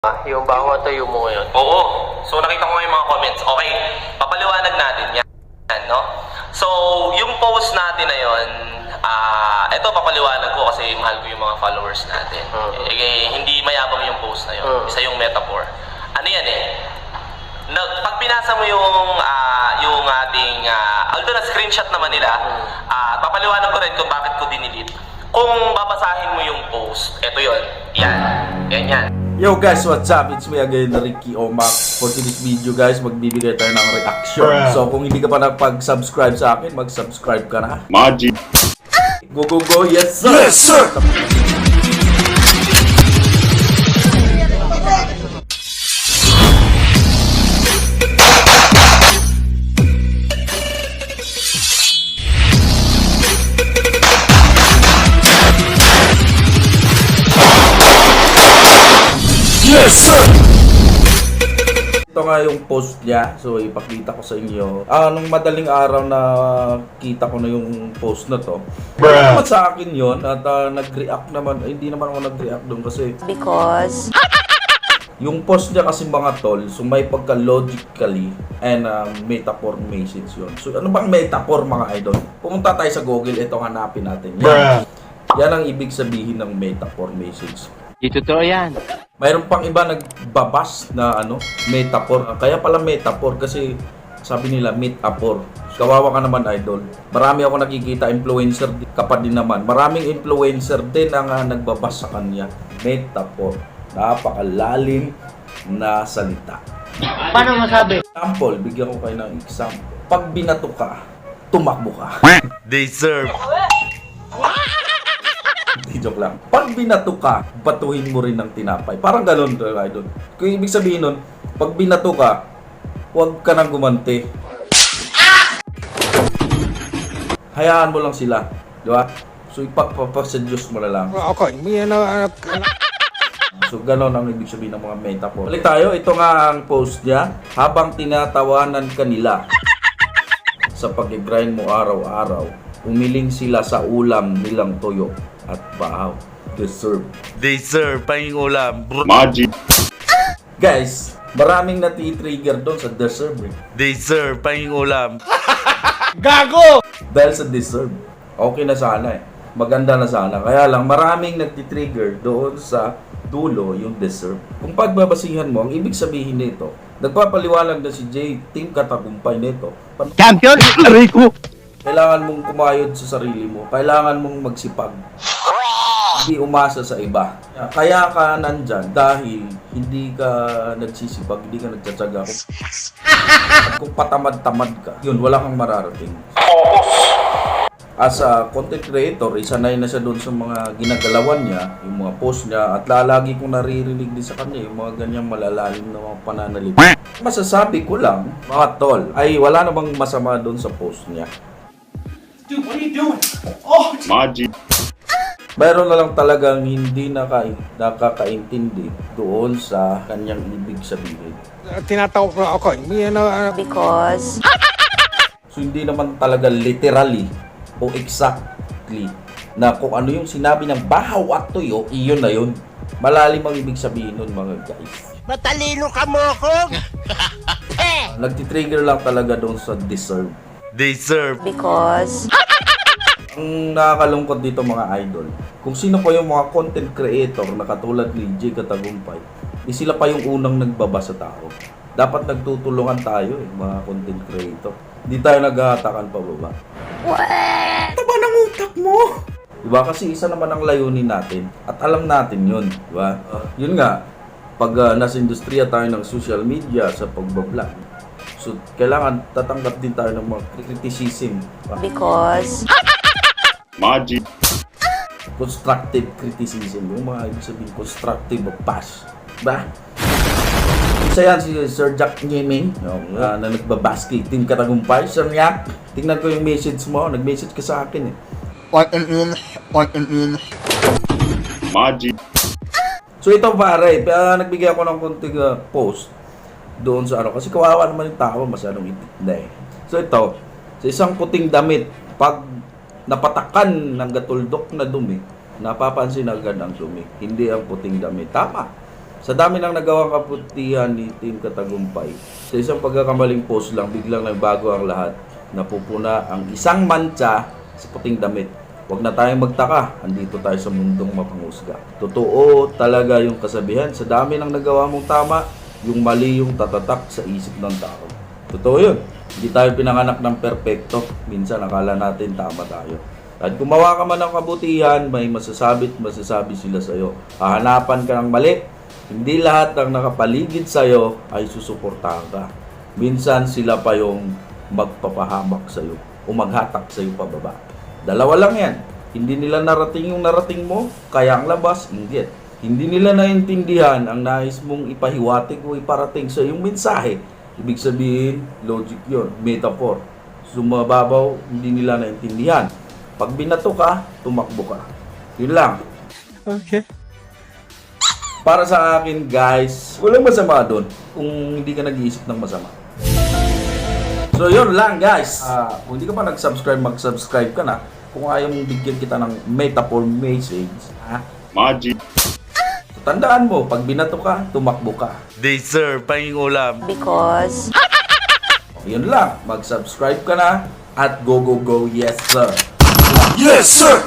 Ah, yung bawat tayo mo ngayon. Oo. So nakita ko yung mga comments. Okay, papaliwanag natin yan. Yan, no? So, yung post natin na yon, ah, ito papaliwanag ko kasi mahal ko yung mga followers natin. Mhm. Eh, hindi mayabang yung post na yon. Mhm. Isa yung metaphor. Ano yan eh? Na, pag binasa mo yung ah, yung ating ah, although na screenshot naman nila, ah, papaliwanag ko rin kung bakit ko dinilit. Kung babasahin mo yung post, ito yon. Yan. Yan yan. Yo guys, what's up? It's me again, Ricky Omak. For today's video guys, magbibigay tayo ng reaction. So kung hindi ka pa napag-subscribe sa akin, mag-subscribe ka na. Maji. Go, go, go! Yes, sir! Yes, sir! Nga yung post niya. So, ipakita ko sa inyo. Ah, nung madaling araw na kita ko na yung post na to. Bruh. Naman sa akin yon at ah, nag-react naman. eh, hindi naman ako nag-react doon kasi because yung post niya kasi mga tol, so may pagka-logically and um, metaphor message yun. So, ano bang metaphor mga idol? Pumunta tayo sa Google, ito hanapin natin. Yan, yan ang ibig sabihin ng metaphor message. Di totoo yan. Mayroon pang iba nagbabas na ano, metaphor. Kaya pala metaphor kasi sabi nila metaphor. Kawawa ka naman idol. Marami ako nakikita influencer kapag din naman. Maraming influencer din ang ah, nagbabas sa kanya. Metaphor. Napakalalim na salita. Paano masabi? Example, bigyan ko kayo ng example. Pag binato ka, tumakbo ka. They serve. Joke lang. Pag binato ka, batuhin mo rin ng tinapay. Parang ganun idol. Kung ibig sabihin nun, pag binato ka, huwag ka nang gumanti. Hayaan mo lang sila. Di ba? So, ipagpapasedyos mo na lang. Okay, may ano, ano, So, ganon ang ibig sabihin ng mga metaphor. Balik tayo. Ito nga ang post niya. Habang tinatawanan kanila sa pag-grind mo araw-araw, umiling sila sa ulam nilang toyo at bahaw. Deserve. They serve. Pahing ulam. Maji. Guys, maraming nati-trigger doon sa deserve eh. They serve. Pahing ulam. Gago! Dahil sa deserve. Okay na sana eh. Maganda na sana. Kaya lang, maraming nagti-trigger doon sa dulo yung deserve. Kung pagbabasihan mo, ang ibig sabihin nito, nagpapaliwanag na si Jay, team katagumpay nito. Pan- Champion! Rico! Kailangan mong kumayod sa sarili mo. Kailangan mong magsipag. Hindi umasa sa iba. Kaya ka nandyan dahil hindi ka nagsisipag, hindi ka nagtsatsaga. At kung patamad-tamad ka, yun, wala kang mararating. As a content creator, isanay na siya doon sa mga ginagalawan niya, yung mga post niya, at lalagi kong naririnig din sa kanya yung mga ganyang malalalim na mga pananalita. Masasabi ko lang, mga tol, ay wala namang masama doon sa post niya. Maji. Meron na lang talagang hindi naka, nakakaintindi doon sa kanyang ibig sabihin. Tinatawag ko ako, may ano, ano, because So hindi naman talaga literally o exactly na kung ano yung sinabi ng bahaw at tuyo, iyon na yun. Malalim ang ibig sabihin nun mga guys. Matalino ka mo ako? Nagtitrigger lang talaga doon sa deserve. They serve. because Ang nakakalungkot dito mga idol, kung sino pa yung mga content creator na katulad ni J. Katagumpay, di sila pa yung unang nagbaba sa tao. Dapat nagtutulungan tayo eh, mga content creator. Hindi tayo naghahatakan pa baba. Taba ng utak mo! Diba? Kasi isa naman ang layunin natin at alam natin yun. Diba? Ah, yun nga, pag ah, nasa industriya tayo ng social media sa pagbablog, so kailangan tatanggap din tayo ng mga criticism. diba? because Maji. constructive criticism. Yung mga ibig sabihin, constructive bash. Ba? Isa yan si Sir Jack Nyeming, yung, ah, na nagbabasket, team katagumpay. Sir Nyak, tingnan ko yung message mo. Nag-message ka sa akin eh. On and in, on and in. Maji. So ito pare, uh, nagbigay ako ng konting ah, post doon sa ano. Kasi kawawa naman yung tao, masyadong itik na eh. So ito, sa isang puting damit, pag napatakan ng gatuldok na dumi, napapansin agad ang dumi. Hindi ang puting damit. Tama. Sa dami ng nagawang kaputihan ni Team Katagumpay, sa isang pagkakamaling post lang, biglang nagbago ang lahat. Napupuna ang isang mancha sa puting damit. Huwag na tayong magtaka, andito tayo sa mundong mapangusga. Totoo talaga yung kasabihan, sa dami ng nagawa mong tama, yung mali yung tatatak sa isip ng tao. Totoo yun. Hindi tayo pinanganak ng perpekto. Minsan akala natin tama tayo. At gumawa ka man ng kabutihan, may masasabi at masasabi sila sa'yo. Hahanapan ka ng mali. Hindi lahat ng nakapaligid sa'yo ay susuportahan ka. Minsan sila pa yung magpapahamak sa'yo o maghatak sa'yo pababa. Dalawa lang yan. Hindi nila narating yung narating mo, kaya ang labas, hindi. Hindi nila naintindihan ang nais mong ipahiwatig o iparating sa yung mensahe. Ibig sabihin, logic yon metaphor. Sumababaw, hindi nila naintindihan. Pag binato ka, tumakbo ka. Yun lang. Okay. Para sa akin, guys, walang masama doon kung hindi ka nag-iisip ng masama. So, yun lang, guys. Ah, kung hindi ka pa nag-subscribe, mag-subscribe ka na. Kung ayaw mong bigyan kita ng metaphor message, ha? Magic. Tandaan mo, pag binato ka, tumakbo ka. They serve pahing ulam. because, Yun lang, mag-subscribe ka na at go, go, go, yes, sir. Yes, sir!